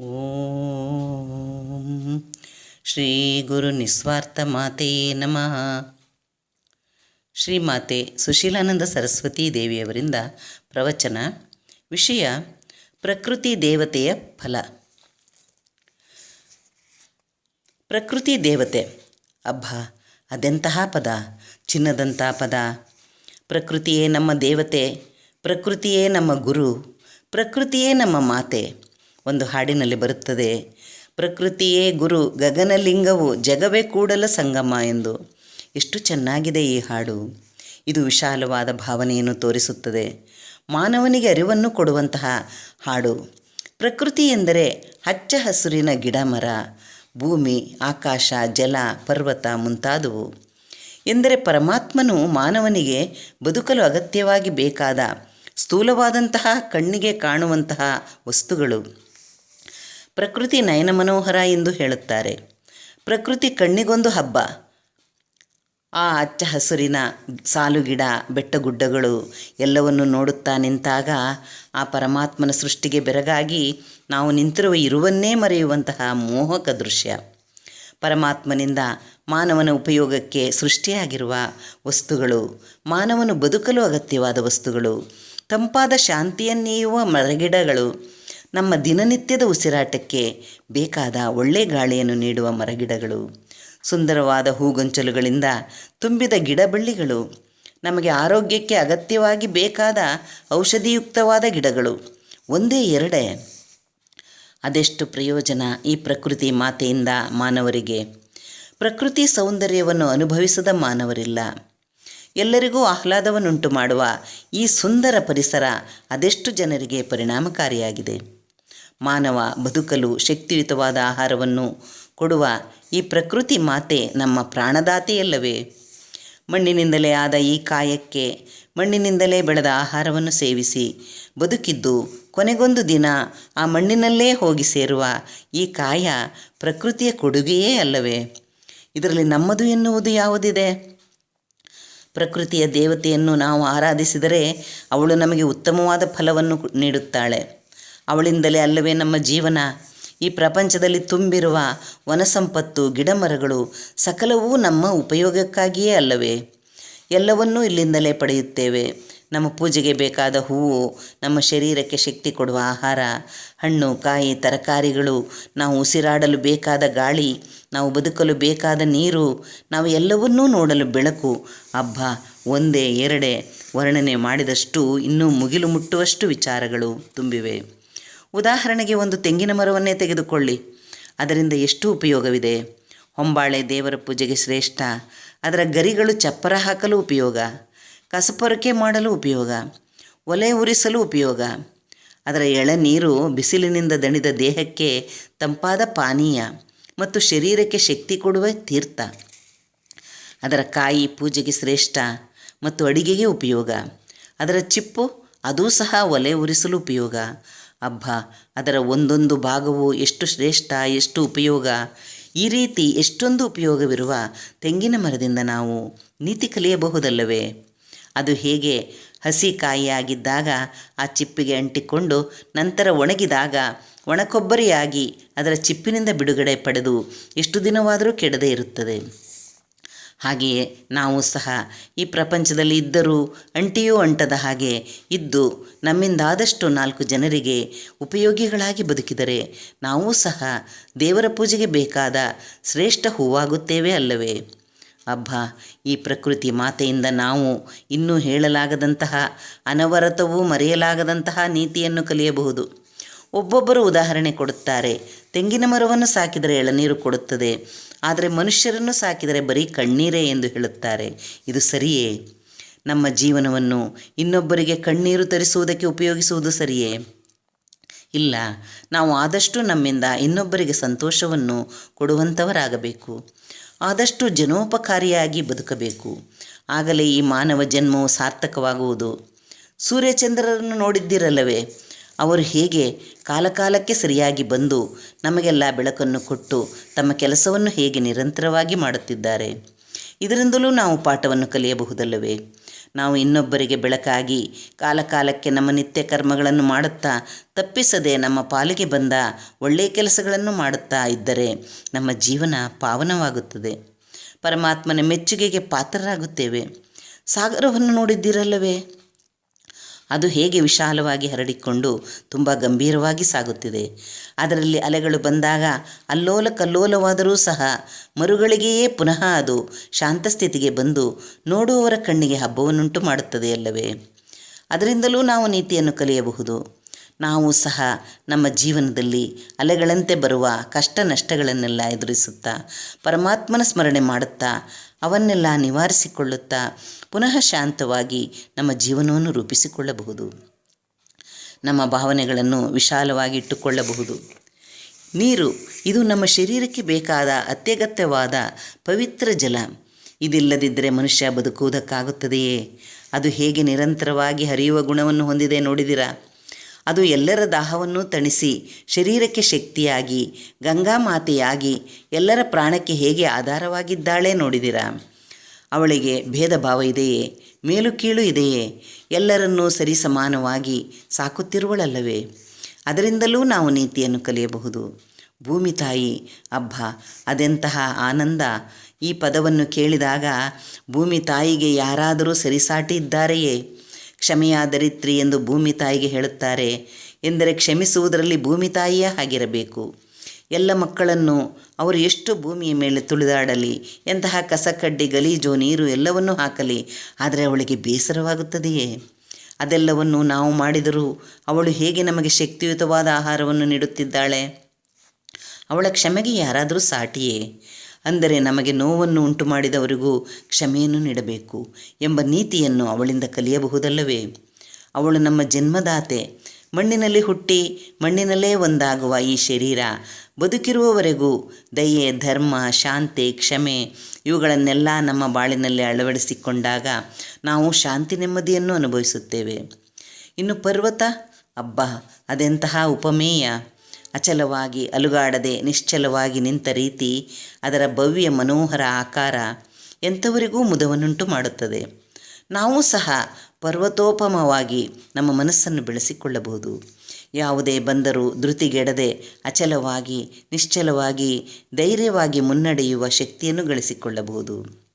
ಓಂ ಶ್ರೀ ಗುರು ನಿಸ್ವಾರ್ಥ ಮಾತೆಯೇ ನಮಃ. ಶ್ರೀಮಾತೆ ಸುಶೀಲಾನಂದ ಸರಸ್ವತಿ ದೇವಿಯವರಿಂದ ಪ್ರವಚನ, ವಿಷಯ ಪ್ರಕೃತಿ ದೇವತೆಯ ಫಲ. ಪ್ರಕೃತಿ ದೇವತೆ, ಅಬ್ಬ, ಅದೆಂತಹ ಪದ ಚಿನ್ನದಂತಹ ಪದ. ಪ್ರಕೃತಿಯೇ ನಮ್ಮ ದೇವತೆ, ಪ್ರಕೃತಿಯೇ ನಮ್ಮ ಗುರು, ಪ್ರಕೃತಿಯೇ ನಮ್ಮ ಮಾತೆ. ಒಂದು ಹಾಡಿನಲ್ಲಿ ಬರುತ್ತದೆ. ಪ್ರಕೃತಿಯೇ ಗುರು, ಗಗನಲಿಂಗವು ಜಗವೇ ಕೂಡಲ ಸಂಗಮ ಎಂದು. ಎಷ್ಟು ಚೆನ್ನಾಗಿದೆ ಈ ಹಾಡು. ಇದು ವಿಶಾಲವಾದ ಭಾವನೆಯನ್ನು ತೋರಿಸುತ್ತದೆ. ಮಾನವನಿಗೆ ಅರಿವನ್ನು ಕೊಡುವಂತಹ ಹಾಡು. ಪ್ರಕೃತಿ ಎಂದರೆ ಹಚ್ಚ ಹಸುರಿನ ಗಿಡ ಮರ ಭೂಮಿ, ಆಕಾಶ, ಜಲ, ಪರ್ವತ ಮುಂತಾದವು. ಎಂದರೆ ಪರಮಾತ್ಮನು ಮಾನವನಿಗೆ ಬದುಕಲು ಅಗತ್ಯವಾಗಿ ಬೇಕಾದ ಸ್ಥೂಲವಾದಂತಹ ಕಣ್ಣಿಗೆ ಕಾಣುವಂತಹ ವಸ್ತುಗಳು. ಪ್ರಕೃತಿ ನಯನ ಮನೋಹರ ಎಂದು ಹೇಳುತ್ತಾರೆ. ಪ್ರಕೃತಿ ಕಣ್ಣಿಗೊಂದು ಹಬ್ಬ. ಆ ಅಚ್ಚ ಹಸುರಿನ ಸಾಲುಗಿಡ, ಬೆಟ್ಟಗುಡ್ಡಗಳು ಎಲ್ಲವನ್ನು ನೋಡುತ್ತಾ ನಿಂತಾಗ ಆ ಪರಮಾತ್ಮನ ಸೃಷ್ಟಿಗೆ ಬೆರಗಾಗಿ ನಾವು ನಿಂತಿರುವ ಇರುವನ್ನೇ ಮರೆಯುವಂತಹ ಮೋಹಕ ದೃಶ್ಯ. ಪರಮಾತ್ಮನಿಂದ ಮಾನವನ ಉಪಯೋಗಕ್ಕೆ ಸೃಷ್ಟಿಯಾಗಿರುವ ವಸ್ತುಗಳು, ಮಾನವನು ಬದುಕಲು ಅಗತ್ಯವಾದ ವಸ್ತುಗಳು, ತಂಪಾದ ಶಾಂತಿಯನ್ನೇಯುವ ಮರಗಿಡಗಳು ನಮ್ಮ ದಿನನಿತ್ಯದ ಉಸಿರಾಟಕ್ಕೆ ಬೇಕಾದ ಒಳ್ಳೆ ಗಾಳಿಯನ್ನು ನೀಡುವ ಮರಗಿಡಗಳು. ಸುಂದರವಾದ ಹೂಗೊಂಚಲುಗಳಿಂದ ತುಂಬಿದ ಗಿಡಬಳ್ಳಿಗಳು. ನಮಗೆ ಆರೋಗ್ಯಕ್ಕೆ ಅಗತ್ಯವಾಗಿ ಬೇಕಾದ ಔಷಧಿಯುಕ್ತವಾದ ಗಿಡಗಳು. ಒಂದೇ ಎರಡೇ. ಅದೆಷ್ಟು ಪ್ರಯೋಜನ ಈ ಪ್ರಕೃತಿ ಮಾತೆಯಿಂದ ಮಾನವರಿಗೆ? ಪ್ರಕೃತಿ ಸೌಂದರ್ಯವನ್ನು ಅನುಭವಿಸದ ಮಾನವರಿಲ್ಲ. ಎಲ್ಲರಿಗೂ ಆಹ್ಲಾದವನ್ನುಂಟು ಮಾಡುವ ಈ ಸುಂದರ ಪರಿಸರ ಅದೆಷ್ಟು ಜನರಿಗೆ ಪರಿಣಾಮಕಾರಿಯಾಗಿದೆ? ಮಾನವ ಬದುಕಲು ಶಕ್ತಿಯುತವಾದ ಆಹಾರವನ್ನು ಕೊಡುವ ಈ ಪ್ರಕೃತಿ ಮಾತೆ ನಮ್ಮ ಪ್ರಾಣದಾತೆಯಲ್ಲವೇ. ಮಣ್ಣಿನಿಂದಲೇ ಆದ ಈ ಕಾಯಕ್ಕೆ, ಮಣ್ಣಿನಿಂದಲೇ ಬೆಳೆದ ಆಹಾರವನ್ನು ಸೇವಿಸಿ, ಬದುಕಿದ್ದು ಕೊನೆಗೊಂದು ದಿನ ಆ ಮಣ್ಣಿನಲ್ಲೇ ಹೋಗಿ ಸೇರುವ ಈ ಕಾಯ ಪ್ರಕೃತಿಯ ಕೊಡುಗೆಯೇ ಅಲ್ಲವೇ. ಇದರಲ್ಲಿ ನಮ್ಮದು ಎನ್ನುವುದು ಯಾವುದಿದೆ? ಪ್ರಕೃತಿಯ ದೇವತೆಯನ್ನು ನಾವು ಆರಾಧಿಸಿದರೆ ಅವಳು ನಮಗೆ ಉತ್ತಮವಾದ ಫಲವನ್ನು ನೀಡುತ್ತಾಳೆ. ಅವಳಿಂದಲೇ ಅಲ್ಲವೇ ನಮ್ಮ ಜೀವನ. ಈ ಪ್ರಪಂಚದಲ್ಲಿ ತುಂಬಿರುವ ವನಸಂಪತ್ತು, ಗಿಡಮರಗಳು ಸಕಲವೂ ನಮ್ಮ ಉಪಯೋಗಕ್ಕಾಗಿಯೇ ಅಲ್ಲವೇ. ಎಲ್ಲವನ್ನೂ ಇಲ್ಲಿಂದಲೇ ಪಡೆಯುತ್ತೇವೆ. ನಮ್ಮ ಪೂಜೆಗೆ ಬೇಕಾದ ಹೂವು, ನಮ್ಮ ಶರೀರಕ್ಕೆ ಶಕ್ತಿ ಕೊಡುವ ಆಹಾರ, ಹಣ್ಣು, ಕಾಯಿ, ತರಕಾರಿಗಳು, ನಾವು ಉಸಿರಾಡಲು ಬೇಕಾದ ಗಾಳಿ, ನಾವು ಬದುಕಲು ಬೇಕಾದ ನೀರು, ನಾವು ಎಲ್ಲವನ್ನೂ ನೋಡಲು ಬೆಳಕು. ಹಬ್ಬ ಒಂದೇ, ಎರಡೇ, ವರ್ಣನೆ ಮಾಡಿದಷ್ಟು ಇನ್ನೂ ಮುಗಿಲು ಮುಟ್ಟುವಷ್ಟು ವಿಚಾರಗಳು ತುಂಬಿವೆ. ಉದಾಹರಣೆಗೆ ಒಂದು ತೆಂಗಿನ ಮರವನ್ನೇ ತೆಗೆದುಕೊಳ್ಳಿ. ಅದರಿಂದ ಎಷ್ಟು ಉಪಯೋಗವಿದೆ. ಹೊಂಬಾಳೆ ದೇವರ ಪೂಜೆಗೆ ಶ್ರೇಷ್ಠ. ಅದರ ಗರಿಗಳು ಚಪ್ಪರ ಹಾಕಲು ಉಪಯೋಗ. ಕಸಪೊರಕೆ ಮಾಡಲು ಉಪಯೋಗ. ಒಲೆ ಉರಿಸಲು ಉಪಯೋಗ. ಅದರ ಎಳನೀರು ಬಿಸಿಲಿನಿಂದ ದಣಿದ ದೇಹಕ್ಕೆ ತಂಪಾದ ಪಾನೀಯ ಮತ್ತು ಶರೀರಕ್ಕೆ ಶಕ್ತಿ ಕೊಡುವ ತೀರ್ಥ. ಅದರ ಕಾಯಿ ಪೂಜೆಗೆ ಶ್ರೇಷ್ಠ ಮತ್ತು ಅಡಿಗೆಗೆ ಉಪಯೋಗ. ಅದರ ಚಿಪ್ಪು ಅದೂ ಸಹ ಒಲೆ ಉರಿಸಲು ಉಪಯೋಗ. ಹಬ್ಬ ಅದರ ಒಂದೊಂದು ಭಾಗವು ಎಷ್ಟು ಶ್ರೇಷ್ಠ, ಎಷ್ಟು ಉಪಯೋಗ? ಈ ರೀತಿ ಎಷ್ಟೊಂದು ಉಪಯೋಗವಿರುವ ತೆಂಗಿನ ಮರದಿಂದ ನಾವು ನೀತಿ ಕಲಿಯಬಹುದಲ್ಲವೇ? ಅದು ಹೇಗೆ? ಹಸಿ ಕಾಯಿಯಾಗಿದ್ದಾಗ ಆ ಚಿಪ್ಪಿಗೆ ಅಂಟಿಕೊಂಡು ನಂತರ ಒಣಗಿದಾಗ ಒಣಕೊಬ್ಬರಿಯಾಗಿ ಅದರ ಚಿಪ್ಪಿನಿಂದ ಬಿಡುಗಡೆ ಪಡೆದು ಎಷ್ಟು ದಿನವಾದರೂ ಕೆಡದೇ ಇರುತ್ತದೆ. ಹಾಗೆಯೇ ನಾವು ಸಹ ಈ ಪ್ರಪಂಚದಲ್ಲಿ ಇದ್ದರೂ ಅಂಟಿಯೂ ಅಂಟದ ಹಾಗೆ ಇದ್ದು ನಮ್ಮಿಂದಾದಷ್ಟು ನಾಲ್ಕು ಜನರಿಗೆ ಉಪಯೋಗಿಗಳಾಗಿ ಬದುಕಿದರೆ ನಾವು ಸಹ ದೇವರ ಪೂಜೆಗೆ ಬೇಕಾದ ಶ್ರೇಷ್ಠ ಹೂವಾಗುತ್ತೇವೆ ಅಲ್ಲವೇ? ಅಬ್ಬ, ಈ ಪ್ರಕೃತಿ ಮಾತೆಯಿಂದ ನಾವು ಇನ್ನೂ ಹೇಳಲಾಗದಂತಹ ಅನವರತವೂ ಮರೆಯಲಾಗದಂತಹ ನೀತಿಯನ್ನು ಕಲಿಯಬಹುದು. ಒಬ್ಬೊಬ್ಬರು ಉದಾಹರಣೆ ಕೊಡುತ್ತಾರೆ. ತೆಂಗಿನ ಮರವನ್ನು ಸಾಕಿದರೆ ಎಳನೀರು ಕೊಡುತ್ತದೆ. ಆದರೆ ಮನುಷ್ಯರನ್ನು ಸಾಕಿದರೆ ಬರೀ ಕಣ್ಣೀರೇ ಎಂದು ಹೇಳುತ್ತಾರೆ. ಇದು ಸರಿಯೇ? ನಮ್ಮ ಜೀವನವನ್ನು ಇನ್ನೊಬ್ಬರಿಗೆ ಕಣ್ಣೀರು ತರಿಸುವುದಕ್ಕೆ ಉಪಯೋಗಿಸುವುದು ಸರಿಯೇ? ಇಲ್ಲ, ನಾವು ಆದಷ್ಟು ನಮ್ಮಿಂದ ಇನ್ನೊಬ್ಬರಿಗೆ ಸಂತೋಷವನ್ನು ಕೊಡುವಂಥವರಾಗಬೇಕು. ಆದಷ್ಟು ಜನೋಪಕಾರಿಯಾಗಿ ಬದುಕಬೇಕು. ಆಗಲೇ ಈ ಮಾನವ ಜನ್ಮವು ಸಾರ್ಥಕವಾಗುವುದು. ಸೂರ್ಯಚಂದ್ರರನ್ನು ನೋಡಿದ್ದಿರಲ್ಲವೇ? ಅವರು ಹೇಗೆ ಕಾಲಕಾಲಕ್ಕೆ ಸರಿಯಾಗಿ ಬಂದು ನಮಗೆಲ್ಲ ಬೆಳಕನ್ನು ಕೊಟ್ಟು ತಮ್ಮ ಕೆಲಸವನ್ನು ಹೇಗೆ ನಿರಂತರವಾಗಿ ಮಾಡುತ್ತಿದ್ದಾರೆ. ಇದರಿಂದಲೂ ನಾವು ಪಾಠವನ್ನು ಕಲಿಯಬಹುದಲ್ಲವೇ? ನಾವು ಇನ್ನೊಬ್ಬರಿಗೆ ಬೆಳಕಾಗಿ ಕಾಲಕಾಲಕ್ಕೆ ನಮ್ಮ ನಿತ್ಯ ಕರ್ಮಗಳನ್ನು ಮಾಡುತ್ತಾ ತಪ್ಪಿಸದೆ ನಮ್ಮ ಪಾಲಿಗೆ ಬಂದ ಒಳ್ಳೆಯ ಕೆಲಸಗಳನ್ನು ಮಾಡುತ್ತಾ ಇದ್ದರೆ ನಮ್ಮ ಜೀವನ ಪಾವನವಾಗುತ್ತದೆ. ಪರಮಾತ್ಮನ ಮೆಚ್ಚುಗೆಗೆ ಪಾತ್ರರಾಗುತ್ತೇವೆ. ಸಾಗರವನ್ನು ನೋಡಿದ್ದೀರಲ್ಲವೇ? ಅದು ಹೇಗೆ ವಿಶಾಲವಾಗಿ ಹರಡಿಕೊಂಡು ತುಂಬ ಗಂಭೀರವಾಗಿ ಸಾಗುತ್ತಿದೆ. ಅದರಲ್ಲಿ ಅಲೆಗಳು ಬಂದಾಗ ಅಲ್ಲೋಲ ಕಲ್ಲೋಲವಾದರೂ ಸಹ ಮರುಗಳಿಗೆಯೇ ಪುನಃ ಅದು ಶಾಂತಸ್ಥಿತಿಗೆ ಬಂದು ನೋಡುವವರ ಕಣ್ಣಿಗೆ ಹಬ್ಬವನ್ನುಂಟು ಮಾಡುತ್ತದೆ ಅಲ್ಲವೇ? ಅದರಿಂದಲೂ ನಾವು ನೀತಿಯನ್ನು ಕಲಿಯಬಹುದು. ನಾವು ಸಹ ನಮ್ಮ ಜೀವನದಲ್ಲಿ ಅಲೆಗಳಂತೆ ಬರುವ ಕಷ್ಟ ನಷ್ಟಗಳನ್ನೆಲ್ಲ ಎದುರಿಸುತ್ತಾ, ಪರಮಾತ್ಮನ ಸ್ಮರಣೆ ಮಾಡುತ್ತಾ ಅವನ್ನೆಲ್ಲ ನಿವಾರಿಸಿಕೊಳ್ಳುತ್ತಾ ಪುನಃ ಶಾಂತವಾಗಿ ನಮ್ಮ ಜೀವನವನ್ನು ರೂಪಿಸಿಕೊಳ್ಳಬಹುದು. ನಮ್ಮ ಭಾವನೆಗಳನ್ನು ವಿಶಾಲವಾಗಿ ಇಟ್ಟುಕೊಳ್ಳಬಹುದು. ನೀರು, ಇದು ನಮ್ಮ ಶರೀರಕ್ಕೆ ಬೇಕಾದ ಅತ್ಯಗತ್ಯವಾದ ಪವಿತ್ರ ಜಲ. ಇದಿಲ್ಲದಿದ್ದರೆ ಮನುಷ್ಯ ಬದುಕುವುದಕ್ಕಾಗುತ್ತದೆಯೇ? ಅದು ಹೇಗೆ ನಿರಂತರವಾಗಿ ಹರಿಯುವ ಗುಣವನ್ನು ಹೊಂದಿದೆ ನೋಡಿದಿರಾ? ಅದು ಎಲ್ಲರ ದಾಹವನ್ನು ತಣಿಸಿ, ಶರೀರಕ್ಕೆ ಶಕ್ತಿಯಾಗಿ, ಗಂಗಾ ಮಾತೆಯಾಗಿ, ಎಲ್ಲರ ಪ್ರಾಣಕ್ಕೆ ಹೇಗೆ ಆಧಾರವಾಗಿದ್ದಾಳೆ ನೋಡಿದಿರಾ? ಅವಳಿಗೆ ಭೇದ ಭಾವ ಇದೆಯೇ? ಮೇಲು ಕೀಳು ಇದೆಯೇ? ಎಲ್ಲರನ್ನೂ ಸರಿ ಸಮಾನವಾಗಿ ಸಾಕುತ್ತಿರುವಳಲ್ಲವೇ? ಅದರಿಂದಲೂ ನಾವು ನೀತಿಯನ್ನು ಕಲಿಯಬಹುದು. ಭೂಮಿ ತಾಯಿ, ಅಬ್ಬ, ಅದೆಂತಹ ಆನಂದ. ಈ ಪದವನ್ನು ಕೇಳಿದಾಗ ಭೂಮಿ ತಾಯಿಗೆ ಯಾರಾದರೂ ಸರಿಸಾಟಿ ಇದ್ದಾರೆಯೇ? ಕ್ಷಮೆಯ ದರಿತ್ರಿ ಎಂದು ಭೂಮಿ ತಾಯಿಗೆ ಹೇಳುತ್ತಾರೆ ಎಂದರೆ ಕ್ಷಮಿಸುವುದರಲ್ಲಿ ಭೂಮಿ ತಾಯಿಯೇ ಆಗಿರಬೇಕು. ಎಲ್ಲ ಮಕ್ಕಳನ್ನು ಅವರು ಎಷ್ಟು ಭೂಮಿಯ ಮೇಲೆ ತುಳಿದಾಡಲಿ, ಎಂತಹ ಕಸಕಡ್ಡಿ, ಗಲೀಜು, ನೀರು ಎಲ್ಲವನ್ನೂ ಹಾಕಲಿ, ಆದರೆ ಅವಳಿಗೆ ಬೇಸರವಾಗುತ್ತದೆಯೇ? ಅದೆಲ್ಲವನ್ನು ನಾವು ಮಾಡಿದರೂ ಅವಳು ಹೇಗೆ ನಮಗೆ ಶಕ್ತಿಯುತವಾದ ಆಹಾರವನ್ನು ನೀಡುತ್ತಿದ್ದಾಳೆ? ಅವಳ ಕ್ಷಮೆಗೆ ಯಾರಾದರೂ ಸಾಟಿಯೇ? ಅಂದರೆ ನಮಗೆ ನೋವನ್ನು ಉಂಟು ಮಾಡಿದವರಿಗೂ ಕ್ಷಮೆಯನ್ನು ನೀಡಬೇಕು ಎಂಬ ನೀತಿಯನ್ನು ಅವಳಿಂದ ಕಲಿಯಬಹುದಲ್ಲವೇ? ಅವಳು ನಮ್ಮ ಜನ್ಮದಾತೆ. ಮಣ್ಣಿನಲ್ಲಿ ಹುಟ್ಟಿ ಮಣ್ಣಿನಲ್ಲೇ ಒಂದಾಗುವ ಈ ಶರೀರ ಬದುಕಿರುವವರೆಗೂ ದಯೆ, ಧರ್ಮ, ಶಾಂತಿ, ಕ್ಷಮೆ ಇವುಗಳನ್ನೆಲ್ಲ ನಮ್ಮ ಬಾಳಿನಲ್ಲಿ ಅಳವಡಿಸಿಕೊಂಡಾಗ ನಾವು ಶಾಂತಿ ನೆಮ್ಮದಿಯನ್ನು ಅನುಭವಿಸುತ್ತೇವೆ. ಇನ್ನು ಪರ್ವತ? ಅಬ್ಬ, ಅದೆಂತಹ ಉಪಮೇಯ? ಅಚಲವಾಗಿ ಅಲುಗಾಡದೆ ನಿಶ್ಚಲವಾಗಿ ನಿಂತ ರೀತಿ ಅದರ ಭವ್ಯ ಮನೋಹರ ಆಕಾರ ಎಂಥವರಿಗೂ ಮುದವನ್ನುಂಟು ಮಾಡುತ್ತದೆ. ನಾವು ಸಹ ಪರ್ವತೋಪಮವಾಗಿ ನಮ್ಮ ಮನಸ್ಸನ್ನು ಬೆಳೆಸಿಕೊಳ್ಳಬಹುದು. ಯಾವುದೇ ಬಂದರೂ ಧೃತಿಗೆಡದೆ ಅಚಲವಾಗಿ, ನಿಶ್ಚಲವಾಗಿ, ಧೈರ್ಯವಾಗಿ ಮುನ್ನಡೆಯುವ ಶಕ್ತಿಯನ್ನು ಗಳಿಸಿಕೊಳ್ಳಬಹುದು.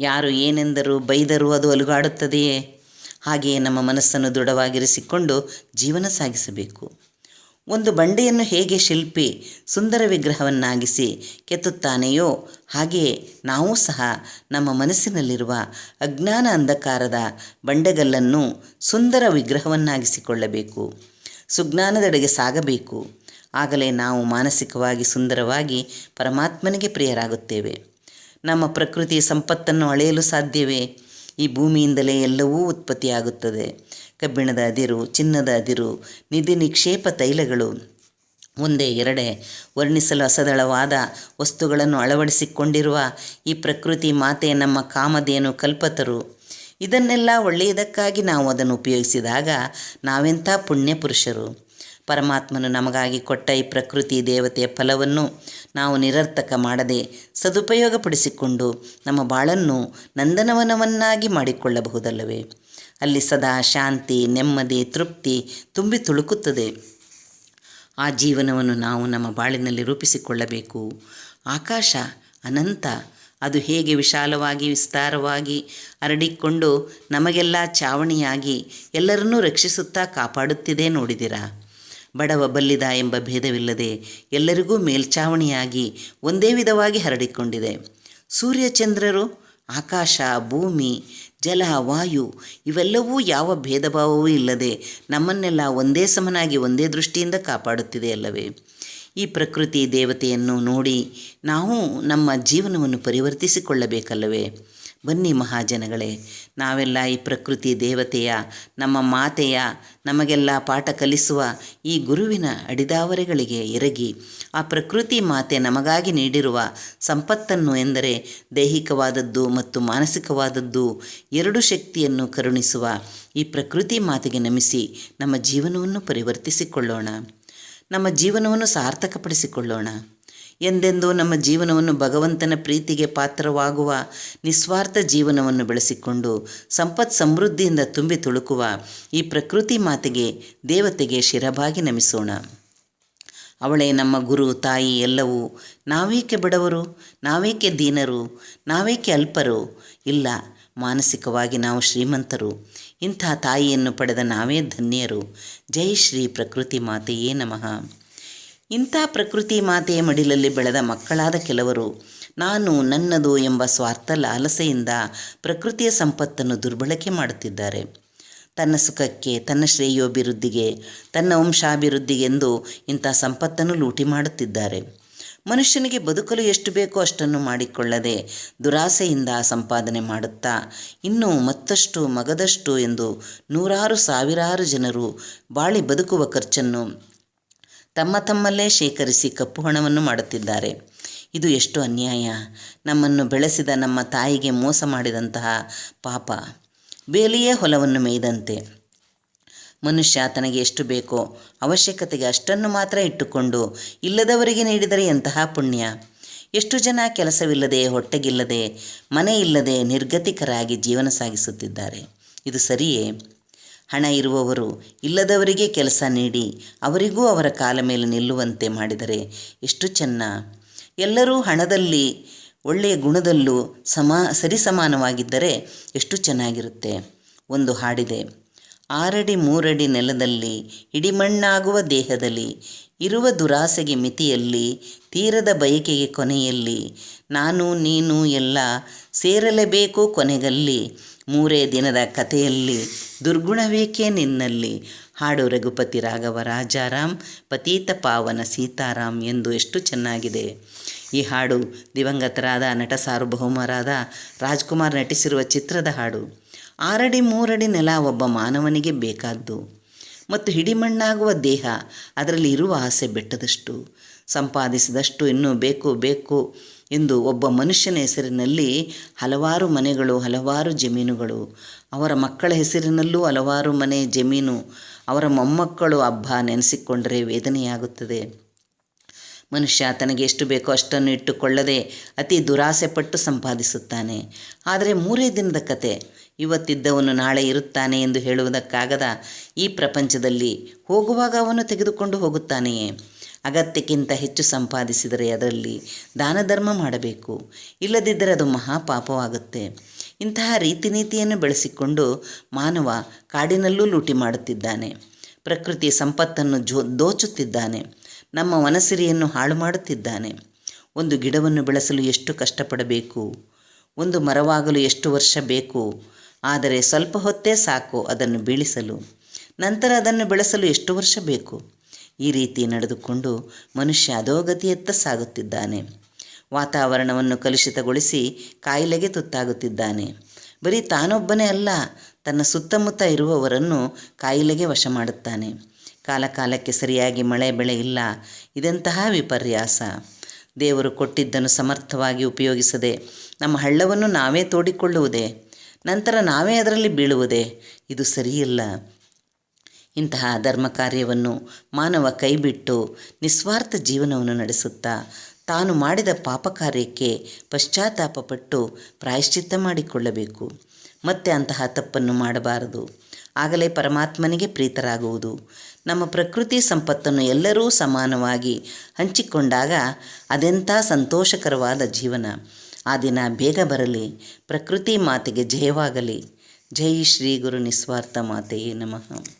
ಯಾರು ಏನೆಂದರೂ ಬೈದರೂ ಅದು ಅಲುಗಾಡುತ್ತದೆಯೇ? ಹಾಗೆಯೇ ನಮ್ಮ ಮನಸ್ಸನ್ನು ದೃಢವಾಗಿರಿಸಿಕೊಂಡು ಜೀವನ ಸಾಗಿಸಬೇಕು. ಒಂದು ಬಂಡೆಯನ್ನು ಹೇಗೆ ಶಿಲ್ಪಿ ಸುಂದರ ವಿಗ್ರಹವನ್ನಾಗಿಸಿ ಕೆತ್ತುತ್ತಾನೆಯೋ ಹಾಗೆಯೇ ನಾವು ಸಹ ನಮ್ಮ ಮನಸ್ಸಿನಲ್ಲಿರುವ ಅಜ್ಞಾನ ಅಂಧಕಾರದ ಬಂಡೆಗಲ್ಲನ್ನು ಸುಂದರ ವಿಗ್ರಹವನ್ನಾಗಿಸಿಕೊಳ್ಳಬೇಕು, ಸುಜ್ಞಾನದೆಡೆಗೆ ಸಾಗಬೇಕು. ಆಗಲೇ ನಾವು ಮಾನಸಿಕವಾಗಿ ಸುಂದರವಾಗಿ ಪರಮಾತ್ಮನಿಗೆ ಪ್ರಿಯರಾಗುತ್ತೇವೆ. ನಮ್ಮ ಪ್ರಕೃತಿ ಸಂಪತ್ತನ್ನು ಅಳೆಯಲು ಸಾಧ್ಯವೇ? ಈ ಭೂಮಿಯಿಂದಲೇ ಎಲ್ಲವೂ ಉತ್ಪತ್ತಿಯಾಗುತ್ತದೆ. ಕಬ್ಬಿಣದ ಅದಿರು, ಚಿನ್ನದ ಅದಿರು, ನಿಧಿ ನಿಕ್ಷೇಪ ತೈಲಗಳು. ಒಂದೇ ಎರಡೇ. ವರ್ಣಿಸಲು ಅಸದಳವಾದ ವಸ್ತುಗಳನ್ನು ಅಳವಡಿಸಿಕೊಂಡಿರುವ ಈ ಪ್ರಕೃತಿ ಮಾತೆ ನಮ್ಮ ಕಾಮಧೇನು ಕಲ್ಪತರು. ಇದನ್ನೆಲ್ಲ ಒಳ್ಳೆಯದಕ್ಕಾಗಿ ನಾವು ಅದನ್ನು ಉಪಯೋಗಿಸಿದಾಗ ನಾವೆಂಥ ಪುಣ್ಯ ಪುರುಷರು. ಪರಮಾತ್ಮನು ನಮಗಾಗಿ ಕೊಟ್ಟ ಈ ಪ್ರಕೃತಿ ದೇವತೆಯ ಫಲವನ್ನು ನಾವು ನಿರರ್ಥಕ ಮಾಡದೆ ಸದುಪಯೋಗಪಡಿಸಿಕೊಂಡು ನಮ್ಮ ಬಾಳನ್ನು ನಂದನವನವನ್ನಾಗಿ ಮಾಡಿಕೊಳ್ಳಬಹುದಲ್ಲವೇ? ಅಲ್ಲಿ ಸದಾ ಶಾಂತಿ, ನೆಮ್ಮದಿ, ತೃಪ್ತಿ ತುಂಬಿ ತುಳುಕುತ್ತದೆ. ಆ ಜೀವನವನ್ನು ನಾವು ನಮ್ಮ ಬಾಳಿನಲ್ಲಿ ರೂಪಿಸಿಕೊಳ್ಳಬೇಕು. ಆಕಾಶ ಅನಂತ, ಅದು ಹೇಗೆ ವಿಶಾಲವಾಗಿ, ವಿಸ್ತಾರವಾಗಿ ಹರಡಿಕೊಂಡು ನಮಗೆಲ್ಲ ಚಾವಣಿಯಾಗಿ ಎಲ್ಲರನ್ನೂ ರಕ್ಷಿಸುತ್ತಾ ಕಾಪಾಡುತ್ತಿದೆ ನೋಡಿದಿರಾ? ಬಡವ ಬಲ್ಲಿದ ಎಂಬ ಭೇದವಿಲ್ಲದೆ ಎಲ್ಲರಿಗೂ ಮೇಲ್ಚಾವಣಿಯಾಗಿ ಒಂದೇ ವಿಧವಾಗಿ ಹರಡಿಕೊಂಡಿದೆ. ಸೂರ್ಯಚಂದ್ರರು ಆಕಾಶ, ಭೂಮಿ ಜಲ, ವಾಯು ಇವೆಲ್ಲವೂ ಯಾವ ಭೇದ ಭಾವವೂ ಇಲ್ಲದೆ ನಮ್ಮನ್ನೆಲ್ಲ ಒಂದೇ ಸಮನಾಗಿ ಒಂದೇ ದೃಷ್ಟಿಯಿಂದ ಕಾಪಾಡುತ್ತಿದೆ ಅಲ್ಲವೇ? ಈ ಪ್ರಕೃತಿ ದೇವತೆಯನ್ನು ನೋಡಿ ನಾವು ನಮ್ಮ ಜೀವನವನ್ನು ಪರಿವರ್ತಿಸಿಕೊಳ್ಳಬೇಕಲ್ಲವೇ? ಬನ್ನಿ ಮಹಾಜನಗಳೇ, ನಾವೆಲ್ಲ ಈ ಪ್ರಕೃತಿ ದೇವತೆಯ, ನಮ್ಮ ಮಾತೆಯ, ನಮಗೆಲ್ಲ ಪಾಠ ಕಲಿಸುವ ಈ ಗುರುವಿನ ಅಡಿದಾವರೆಗಳಿಗೆ ಎರಗಿ, ಆ ಪ್ರಕೃತಿ ಮಾತೆ ನಮಗಾಗಿ ನೀಡಿರುವ ಸಂಪತ್ತನ್ನು ಎಂದರೆ ದೈಹಿಕವಾದದ್ದು ಮತ್ತು ಮಾನಸಿಕವಾದದ್ದು ಎರಡು ಶಕ್ತಿಯನ್ನು ಕರುಣಿಸುವ ಈ ಪ್ರಕೃತಿ ಮಾತೆಗೆ ನಮಿಸಿ ನಮ್ಮ ಜೀವನವನ್ನು ಪರಿವರ್ತಿಸಿಕೊಳ್ಳೋಣ. ನಮ್ಮ ಜೀವನವನ್ನು ಸಾರ್ಥಕಪಡಿಸಿಕೊಳ್ಳೋಣ. ಎಂದೆಂದೂ ನಮ್ಮ ಜೀವನವನ್ನು ಭಗವಂತನ ಪ್ರೀತಿಗೆ ಪಾತ್ರವಾಗುವ ನಿಸ್ವಾರ್ಥ ಜೀವನವನ್ನು ಬೆಳೆಸಿಕೊಂಡು ಸಂಪತ್ ಸಮೃದ್ಧಿಯಿಂದ ತುಂಬಿ ತುಳುಕುವ ಈ ಪ್ರಕೃತಿ ಮಾತೆಗೆ, ದೇವತೆಗೆ ಶಿರಭಾಗಿ ನಮಿಸೋಣ. ಅವಳೇ ನಮ್ಮ ಗುರು, ತಾಯಿ ಎಲ್ಲವೂ ನಾವೇಕೆ ಬಡವರು, ನಾವೇಕೆ ದೀನರು, ನಾವೇಕೆ ಅಲ್ಪರು? ಇಲ್ಲ, ಮಾನಸಿಕವಾಗಿ ನಾವು ಶ್ರೀಮಂತರು. ಇಂಥ ತಾಯಿಯನ್ನು ಪಡೆದ ನಾವೇ ಧನ್ಯರು. ಜೈ ಶ್ರೀ ಪ್ರಕೃತಿ ಮಾತೆಯೇ ನಮಃ. ಇಂಥ ಪ್ರಕೃತಿ ಮಾತೆಯ ಮಡಿಲಲ್ಲಿ ಬೆಳೆದ ಮಕ್ಕಳಾದ ಕೆಲವರು, ನಾನು ನನ್ನದು ಎಂಬ ಸ್ವಾರ್ಥ ಲಾಲಸೆಯಿಂದ ಪ್ರಕೃತಿಯ ಸಂಪತ್ತನ್ನು ದುರ್ಬಳಕೆ ಮಾಡುತ್ತಿದ್ದಾರೆ. ತನ್ನ ಸುಖಕ್ಕೆ, ತನ್ನ ಶ್ರೇಯೋಭಿವೃದ್ಧಿಗೆ, ತನ್ನ ವಂಶಾಭಿವೃದ್ಧಿಗೆಂದು ಇಂಥ ಸಂಪತ್ತನ್ನು ಲೂಟಿ ಮಾಡುತ್ತಿದ್ದಾರೆ. ಮನುಷ್ಯನಿಗೆ ಬದುಕಲು ಎಷ್ಟು ಬೇಕೋ ಅಷ್ಟನ್ನು ಮಾಡಿಕೊಳ್ಳದೆ ದುರಾಸೆಯಿಂದ ಸಂಪಾದನೆ ಮಾಡುತ್ತಾ, ಇನ್ನೂ ಮತ್ತಷ್ಟು ಮಗದಷ್ಟು ಎಂದು ನೂರಾರು ಸಾವಿರಾರು ಜನರು ಬಾಳಿ ಬದುಕುವ ಖರ್ಚನ್ನು ತಮ್ಮ ತಮ್ಮಲ್ಲೇ ಶೇಖರಿಸಿ ಕಪ್ಪು ಹಣವನ್ನು ಮಾಡುತ್ತಿದ್ದಾರೆ. ಇದು ಎಷ್ಟು ಅನ್ಯಾಯ? ನಮ್ಮನ್ನು ಬೆಳೆಸಿದ ನಮ್ಮ ತಾಯಿಗೆ ಮೋಸ ಮಾಡಿದಂತಹ ಪಾಪ. ಬೇಲಿಯೇ ಹೊಲವನ್ನು ಮೇಯ್ದಂತೆ. ಮನುಷ್ಯ ತನಗೆ ಎಷ್ಟು ಬೇಕೋ ಅವಶ್ಯಕತೆಗೆ ಅಷ್ಟನ್ನು ಮಾತ್ರ ಇಟ್ಟುಕೊಂಡು ಇಲ್ಲದವರಿಗೆ ನೀಡಿದರೆ ಎಂತಹ ಪುಣ್ಯ? ಎಷ್ಟು ಜನ ಕೆಲಸವಿಲ್ಲದೆ, ಹೊಟ್ಟೆಗಿಲ್ಲದೆ, ಮನೆ ಇಲ್ಲದೆ ನಿರ್ಗತಿಕರಾಗಿ ಜೀವನ ಸಾಗಿಸುತ್ತಿದ್ದಾರೆ. ಇದು ಸರಿಯೇ? ಹಣ ಇರುವವರು ಇಲ್ಲದವರಿಗೆ ಕೆಲಸ ನೀಡಿ ಅವರಿಗೂ ಅವರ ಕಾಲ ಮೇಲೆ ನಿಲ್ಲುವಂತೆ ಮಾಡಿದರೆ ಎಷ್ಟು ಚೆನ್ನ. ಎಲ್ಲರೂ ಹಣದಲ್ಲಿ ಒಳ್ಳೆಯ ಗುಣದಲ್ಲೂ ಸಮ, ಸರಿಸಮಾನವಾಗಿದ್ದರೆ ಎಷ್ಟು ಚೆನ್ನಾಗಿರುತ್ತೆ. ಒಂದು ಹಾಡಿದೆ, ಆರಡಿ ಮೂರಡಿ ನೆಲದಲ್ಲಿ, ಹಿಡಿಮಣ್ಣಾಗುವ ದೇಹದಲ್ಲಿ, ಇರುವ ದುರಾಸೆಗೆ ಮಿತಿಯಲ್ಲಿ, ತೀರದ ಬಯಕೆಗೆ ಕೊನೆಯಲ್ಲಿ, ನಾನು, ನೀನು, ಎಲ್ಲ ಸೇರಲೇಬೇಕು ಕೊನೆಗಲ್ಲಿ ಮೂರೇ ದಿನದ ಕಥೆಯಲ್ಲಿ ದುರ್ಗುಣವೇಕೆ ನಿನ್ನಲ್ಲಿ? ಹಾಡು ರಘುಪತಿ ರಾಘವ ರಾಜಾರಾಮ್, ಪತೀತ ಪಾವನ ಸೀತಾರಾಮ್ ಎಂದು ಎಷ್ಟು ಚೆನ್ನಾಗಿದೆ. ಈ ಹಾಡು ದಿವಂಗತರಾದ ನಟ ಸಾರ್ವಭೌಮರಾದ ರಾಜ್ಕುಮಾರ್ ನಟಿಸಿರುವ ಚಿತ್ರದ ಹಾಡು. ಆರಡಿ ಮೂರಡಿ ನೆಲ ಒಬ್ಬ ಮಾನವನಿಗೆ ಬೇಕಾದ್ದು. ಮತ್ತು ಹಿಡಿಮಣ್ಣಾಗುವ ದೇಹ, ಅದರಲ್ಲಿ ಇರುವ ಆಸೆ ಬೆಟ್ಟದಷ್ಟು. ಸಂಪಾದಿಸಿದಷ್ಟು ಇನ್ನೂ ಬೇಕು ಬೇಕು. ಎಂದು ಒಬ್ಬ ಮನುಷ್ಯನ ಹೆಸರಿನಲ್ಲಿ ಹಲವಾರು ಮನೆಗಳು, ಹಲವಾರು ಜಮೀನುಗಳು. ಅವರ ಮಕ್ಕಳ ಹೆಸರಿನಲ್ಲೂ ಹಲವಾರು ಮನೆ, ಜಮೀನು. ಅವರ ಮೊಮ್ಮಕ್ಕಳು ಹಬ್ಬ ನೆನೆಸಿಕೊಂಡರೆ ವೇದನೆಯಾಗುತ್ತದೆ. ಮನುಷ್ಯ ತನಗೆ ಎಷ್ಟು ಬೇಕೋ ಅಷ್ಟನ್ನು ಇಟ್ಟುಕೊಳ್ಳದೆ ಅತಿ ದುರಾಸೆ ಪಟ್ಟು ಸಂಪಾದಿಸುತ್ತಾನೆ. ಆದರೆ ಮೂರೇ ದಿನದ ಕತೆ. ಇವತ್ತಿದ್ದವನು ನಾಳೆ ಇರುತ್ತಾನೆ ಎಂದು ಹೇಳುವುದಕ್ಕಾಗದ ಈ ಪ್ರಪಂಚದಲ್ಲಿ ಹೋಗುವಾಗ ಅವನು ತೆಗೆದುಕೊಂಡು ಹೋಗುತ್ತಾನೆಯೇ? ಅಗತ್ಯಕ್ಕಿಂತ ಹೆಚ್ಚು ಸಂಪಾದಿಸಿದರೆ ಅದರಲ್ಲಿ ದಾನ ಧರ್ಮ ಮಾಡಬೇಕು. ಇಲ್ಲದಿದ್ದರೆ ಅದು ಮಹಾಪಾಪವಾಗುತ್ತೆ. ಇಂತಹ ರೀತಿ ನೀತಿಯನ್ನು ಬೆಳೆಸಿಕೊಂಡು ಮಾನವ ಕಾಡಿನಲ್ಲೂ ಲೂಟಿ ಮಾಡುತ್ತಿದ್ದಾನೆ. ಪ್ರಕೃತಿ ಸಂಪತ್ತನ್ನು ಜೋ ದೋಚುತ್ತಿದ್ದಾನೆ. ನಮ್ಮ ವನಸಿರಿಯನ್ನು ಹಾಳು ಮಾಡುತ್ತಿದ್ದಾನೆ. ಒಂದು ಗಿಡವನ್ನು ಬೆಳೆಸಲು ಎಷ್ಟು ಕಷ್ಟಪಡಬೇಕು? ಒಂದು ಮರವಾಗಲು ಎಷ್ಟು ವರ್ಷ ಬೇಕು? ಆದರೆ ಸ್ವಲ್ಪ ಹೊತ್ತೇ ಸಾಕು ಅದನ್ನು ಬೀಳಿಸಲು. ನಂತರ ಅದನ್ನು ಬೆಳೆಸಲು ಎಷ್ಟು ವರ್ಷ ಬೇಕು? ಈ ರೀತಿ ನಡೆದುಕೊಂಡು ಮನುಷ್ಯ ಅಧೋಗತಿಯತ್ತ ಸಾಗುತ್ತಿದ್ದಾನೆ. ವಾತಾವರಣವನ್ನು ಕಲುಷಿತಗೊಳಿಸಿ ಕಾಯಿಲೆಗೆ ತುತ್ತಾಗುತ್ತಿದ್ದಾನೆ. ಬರೀ ತಾನೊಬ್ಬನೇ ಅಲ್ಲ, ತನ್ನ ಸುತ್ತಮುತ್ತ ಇರುವವರನ್ನು ಕಾಯಿಲೆಗೆ ವಶ ಮಾಡುತ್ತಾನೆ. ಕಾಲಕಾಲಕ್ಕೆ ಸರಿಯಾಗಿ ಮಳೆ ಬೆಳೆ ಇಲ್ಲ, ಇದಂತಹ ವಿಪರ್ಯಾಸ. ದೇವರು ಕೊಟ್ಟಿದ್ದನ್ನು ಸಮರ್ಥವಾಗಿ ಉಪಯೋಗಿಸದೆ ನಮ್ಮ ಹಳ್ಳವನ್ನು ನಾವೇ ತೋಡಿಕೊಳ್ಳುವುದೇ? ನಂತರ ನಾವೇ ಅದರಲ್ಲಿ ಬೀಳುವುದೇ? ಇದು ಸರಿಯಿಲ್ಲ. ಇಂತಹ ಧರ್ಮ ಕಾರ್ಯವನ್ನು ಮಾನವ ಕೈಬಿಟ್ಟು ನಿಸ್ವಾರ್ಥ ಜೀವನವನ್ನು ನಡೆಸುತ್ತಾ ತಾನು ಮಾಡಿದ ಪಾಪ ಕಾರ್ಯಕ್ಕೆ ಪಶ್ಚಾತ್ತಾಪಪಟ್ಟು ಪ್ರಾಯಶ್ಚಿತ್ತ ಮಾಡಿಕೊಳ್ಳಬೇಕು. ಮತ್ತೆ ಅಂತಹ ತಪ್ಪನ್ನು ಮಾಡಬಾರದು. ಆಗಲೇ ಪರಮಾತ್ಮನಿಗೆ ಪ್ರೀತರಾಗುವುದು. ನಮ್ಮ ಪ್ರಕೃತಿ ಸಂಪತ್ತನ್ನು ಎಲ್ಲರೂ ಸಮಾನವಾಗಿ ಹಂಚಿಕೊಂಡಾಗ ಅದೆಂಥ ಸಂತೋಷಕರವಾದ ಜೀವನ. ಆ ದಿನ ಬೇಗ ಬರಲಿ. ಪ್ರಕೃತಿ ಮಾತೆಗೆ ಜಯವಾಗಲಿ. ಜೈ ಶ್ರೀ ಗುರು ನಿಸ್ವಾರ್ಥ ಮಾತೆಯೇ ನಮಃ.